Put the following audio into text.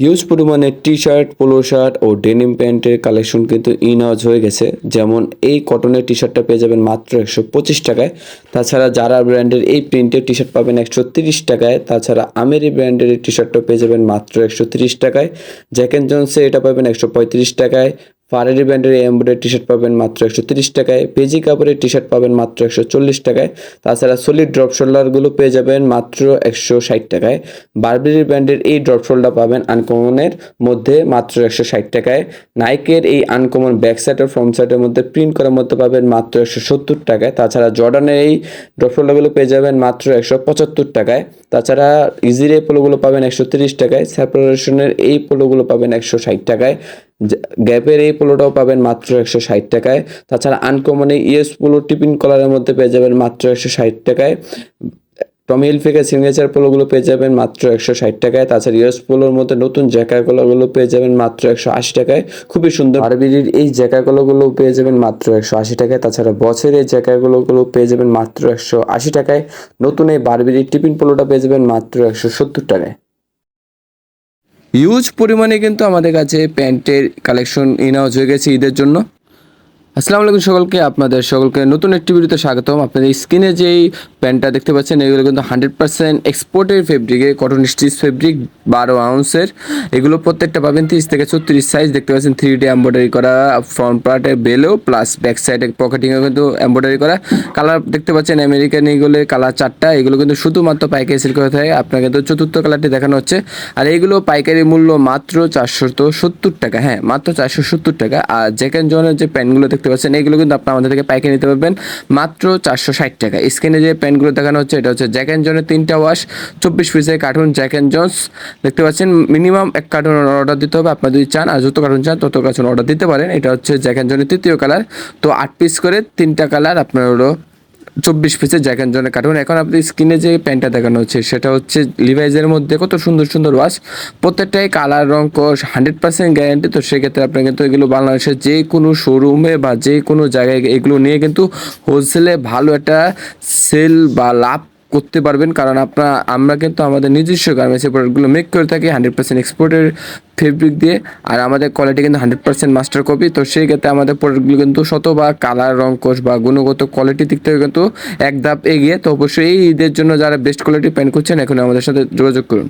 Huge পরিমাণে T shirt polo shirt ও denim প্যান্টের কালেকশন কিন্তু ইন হয়ে গেছে। যেমন এই কটনের টি শার্টটা পেয়ে যাবেন মাত্র একশো পঁচিশ টাকায়। তাছাড়া যারা ব্র্যান্ডের এই প্রিন্টের টি শার্ট পাবেন একশো তিরিশ টাকায়। তাছাড়া আমেরি ব্র্যান্ডের এই টি শার্টটা পেয়ে যাবেন মাত্র একশো তিরিশ টাকায়। জ্যাকেন জন্সে এটা পাবেন একশো পঁয়ত্রিশ টাকায়। ফারেরি ব্র্যান্ডের এমব্রয়ডারি টি শার্ট পাবেন মাত্র একশো তিরিশ টাকায়। পেজি কাপড়ের টি শার্ট পাবেন মাত্র একশো চল্লিশ টাকায়। তাছাড়া সলিড ড্রপ শোল্ডারগুলো পেয়ে যাবেন মাত্র একশো ষাট টাকায়। বারবেরি ব্র্যান্ডের এই ড্রপ শোল্ডার পাবেন আনকমনের মধ্যে মাত্র একশো ষাট টাকায়। নাইকের এই আনকমন ব্যাক সাইড আর ফ্রন্ট সাইডের মধ্যে প্রিন্ট করার মধ্যে পাবেন মাত্র একশো সত্তর টাকায়। তাছাড়া জর্ডানের এই ড্রপ শোল্ডারগুলো পেয়ে যাবেন মাত্র একশো পঁচাত্তর টাকায়। তাছাড়া ইজির পোলোগুলো পাবেন একশো তিরিশ টাকায়। সেপারেশনের এই পোলোগুলো পাবেন একশো ষাট টাকায়। গ্যাপের এই পোলোটাও পাবেন মাত্র একশো ষাট টাকায়। তাছাড়া আনকমন ইয়েস পোলো টিপিন কলারের মধ্যে পেয়ে যাবেন মাত্র একশো ষাট টাকায়। টমি হিলফিকের সিগনেচার পোলোগুলো পেয়ে যাবেন মাত্র একশো ষাট টাকায়। তাছাড়া ইয়েস পোলোর মধ্যে নতুন জ্যাকা কলাগুলো পেয়ে যাবেন মাত্র একশো আশি টাকায়। খুবই সুন্দর আরবিডির এই জ্যাকা কলারগুলো পেয়ে যাবেন মাত্র একশো আশি টাকায়। তাছাড়া বছরের এই জ্যাকার কলারগুলো পেয়ে যাবেন মাত্র একশো আশি টাকায়। নতুন এই বারবিডির টিফিন পোলোটা পেয়ে যাবেন মাত্র একশো সত্তর টাকায়। হিউজ পরিমাণে কিন্তু আমাদের কাছে প্যান্টের কালেকশন ইনাউজ হয়ে গেছে ঈদের জন্য। আসসালামু আলাইকুম সকলকে, আপনাদের সকলকে নতুন একটি ভিডিওতে স্বাগতম। আপনাদের স্ক্রিনে যেই প্যান্টটা দেখতে পাচ্ছেন, এগুলো কিন্তু হান্ড্রেড পার্সেন্ট এক্সপোর্টের ফেব্রিকে কটন স্টিচ ফেব্রিক বারো আউন্সের এগুলো প্রত্যেকটা পাবেন তিরিশ থেকে ছত্রিশ সাইজ দেখতে পাচ্ছেন থ্রি ডি এম্ব্রয়ডারি করা ফ্রন্ট পার্টে বেলেও প্লাস ব্যাক সাইডে পকেটিংও কিন্তু এম্ব্রয়ডারি করা। কালার দেখতে পাচ্ছেন আমেরিকান এগুলো কালার চারটা। এগুলো কিন্তু শুধুমাত্র পাইকারি সেল করে থাকে। আপনাকে কিন্তু চতুর্থ কালারটি দেখানো হচ্ছে। আর এইগুলো পাইকারি মূল্য মাত্র চারশো তো সত্তর টাকা। হ্যাঁ মাত্র চারশো সত্তর টাকা। আর জ্যাকেন জনের যে প্যান্টগুলো দেখতে পাচ্ছেন এইগুলো কিন্তু আপনার আমাদের থেকে পাইকারি নিতে পারবেন মাত্র চারশো ষাট টাকা। স্ক্রিনে যে প্যান্টগুলো দেখানো হচ্ছে, এটা হচ্ছে জ্যাক অ্যান্ড জনের তিনটা ওয়াশ চব্বিশ পিসের কার্টুন জ্যাক অ্যান্ড জন্স দেখতে পাচ্ছেন মিনিমাম এক কার্টুন অর্ডার দিতে হবে। আপনার যদি চান আর যত কার্টুন চান, তত কার্টুন অর্ডার দিতে পারেন। এটা হচ্ছে জ্যাক অ্যান্ড জনের তৃতীয় কালার তো আট পিস করে তিনটা কালার আপনার হলো চব্বিশ পিসের জ্যাক অ্যান্ড জনের কার্টুন এখন আপনি স্ক্রিনে যে প্যান্টটা দেখানো হচ্ছে, সেটা হচ্ছে লিভাইজের মধ্যে কত সুন্দর সুন্দর ওয়াশ প্রত্যেকটাই কালার রং হান্ড্রেড পার্সেন্ট গ্যারান্টি তো সেক্ষেত্রে আপনি কিন্তু এগুলো বাংলাদেশের যে কোনো শোরুমে বা যে কোনো জায়গায় এগুলো নিয়ে কিন্তু হোলসেলে ভালো একটা সেল বা লাভ করতে পারবেন, কারণ আপনার, আমরা কিন্তু আমাদের নিজস্ব গার্মেন্টসের প্রোডাক্টগুলো মেক করে থাকি হান্ড্রেড পার্সেন্ট এক্সপোর্টের ফেব্রিক দিয়ে, আর আমাদের কোয়ালিটি কিন্তু হান্ড্রেড পার্সেন্ট মাস্টার কপি তো সেই ক্ষেত্রে আমাদের প্রোডাক্টগুলো কিন্তু শত বা কালার রং কোষ বা গুণগত কোয়ালিটির দিক থেকে কিন্তু এক ধাপ এগিয়ে, তো অবশ্যই এই ঈদের জন্য যারা বেস্ট কোয়ালিটি প্যান্ট করছেন এখন আমাদের সাথে যোগাযোগ করুন।